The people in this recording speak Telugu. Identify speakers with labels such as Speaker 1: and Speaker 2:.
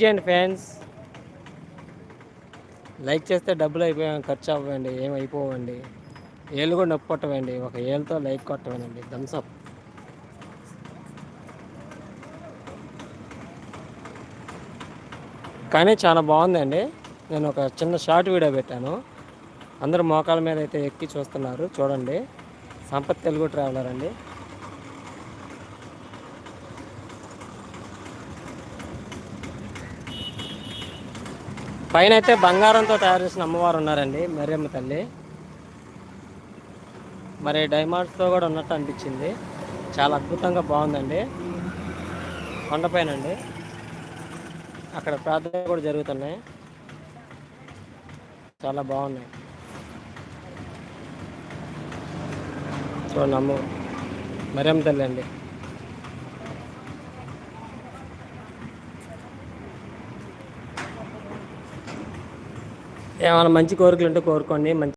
Speaker 1: చేయండి ఫ్యాన్స్ లైక్ చేస్తే డబ్బులు అయిపోయా ఖర్చు అవ్వండి ఏమైపోవండి ఏళ్ళు కూడా నొప్పి కొట్టవండి ఒక ఏళ్ళతో లైక్ కొట్టవండి థమ్స్అప్ కానీ చాలా బాగుందండి. నేను ఒక చిన్న షార్ట్ వీడియో పెట్టాను. అందరూ మోకాల మీద అయితే ఎక్కి చూస్తున్నారు చూడండి. సంపత్ తెలుగు ట్రావెలర్ అండి. పైన అయితే బంగారంతో తయారు చేసిన అమ్మవారు ఉన్నారండి మరియమ్మ తల్లి. మరి డైమండ్స్తో కూడా ఉన్నట్టు అనిపించింది. చాలా అద్భుతంగా బాగుందండి. కొండపైన అండి అక్కడ ప్రార్థన కూడా జరుగుతున్నాయి. చాలా బాగున్నాయి. చూడండి అమ్మ మరియమ్మ తల్లి అండి. ఏమైనా మంచి కోరికలు ఉంటే కోరుకోండి మంచి